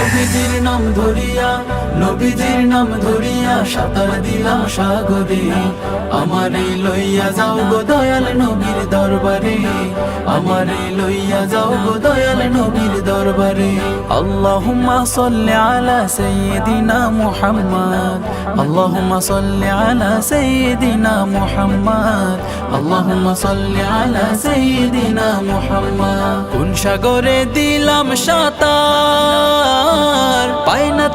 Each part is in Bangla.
নবীজির নাম ধরিয়া, নবীজির নাম ধরিয়া সাঁতার দিলাম সাগরে। আমারে লইয়া যাও গো দয়াল নবীর দরবারে। আমারে লইয়া যাও গো দয়াল নবীর দরবারে। আল্লাহুম্মা সাল্লি আলা সাইয়্যিদিনা মুহাম্মদ। আল্লাহুম্মা সাল্লি আলা সাইয়্যিদিনা মুহাম্মদ। আল্লাহুম্মা সাল্লি আলা সাইয়্যিদিনা মুহাম্মদ। কোন সাগরে দিলাম না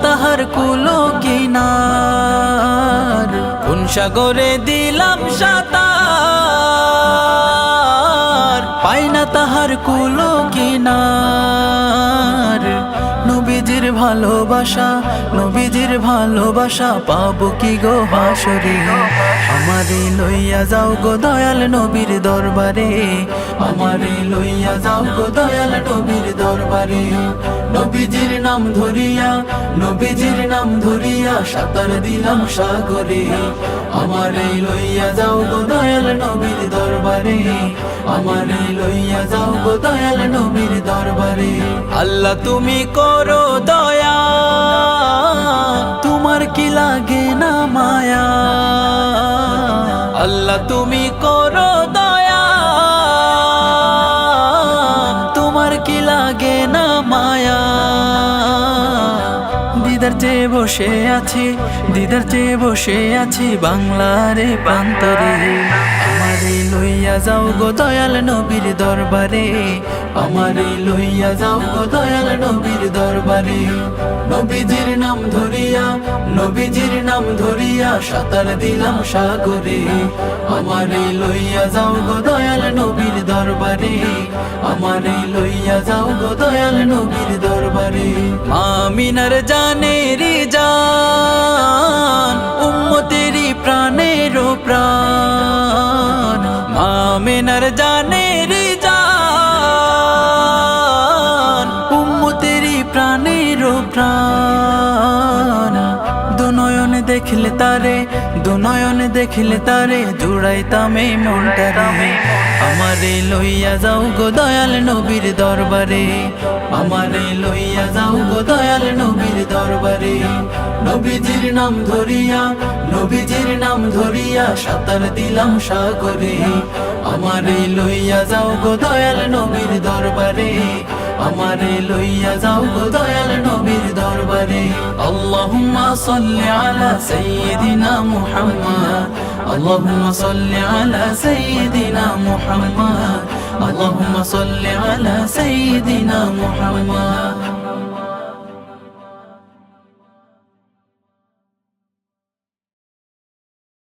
তাহার কুলো কিনার। কোন সাগরে দিলাম সাতার? পাই না তাহার কুলো কিনার। নবীজির ভালোবাসা নবীজির ভালোবাসা, পাবো কি গো হাসরে? আমারে লইয়া যাও গো দয়াল নবীর দরবারে, আমারে লইয়া যাও গো দয়াল নবীর দরবারে। নবীজির নাম ধরিয়া, নবীজির নাম ধরিয়া সাঁতার দিলাম সাগরে। আমারে লইয়া যাও গো দয়াল নবীর দরবারে, আমার লইয়া যাও গো দয়াল নবীর দরবারে। আল্লাহ তুমি করো দয়া, তোমার কি লাগে না মায়া? আল্লাহ তুমি করো দয়া চেয়ে বসে আছি, দিদার চেয়ে বসে আছি বাংলারে প্রান্তরে। আমারে লইয়া যাও গো দয়াল নবীর দরবারে। আমারে লইয়া যাও গো দয়াল নবীর দরবারে। নবীজির নাম ধরিয়া নবীজির নাম ধরিয়া সাঁতার দিলাম সাগরে। আমারে লইয়া যাও গো দয়াল নবীর দরবারে। আমারে লইয়া যাও গো দয়াল নবীর দরবারে। মামিনার জানের যা দুনয়ন দেখলে তারে, দুনয়ন দেখলে তারে, জুড়াইতামে মনটারে। আমারে লইয়া যাও গো দয়াল নবীর দরবারে, আমারে লইয়া যাও গো দয়াল নবীর দরবারে। নবীজির নাম ধরিয়া, নবীজির নাম ধরিয়া সাঁতার দিলাম সাগরে। আমারে লইয়া যাও গো দয়াল নবীর আমারে লইয়া যাও গো দয়াল নবীর দরবারে। আল্লাহুম্মা সাল্লি আলা সাইয়্যিদিনা মুহাম্মদ। আল্লাহুম্মা সাল্লি আলা সাইয়্যিদিনা মুহাম্মদ। আল্লাহুম্মা সাল্লি আলা সাইয়্যিদিনা মুহাম্মদ।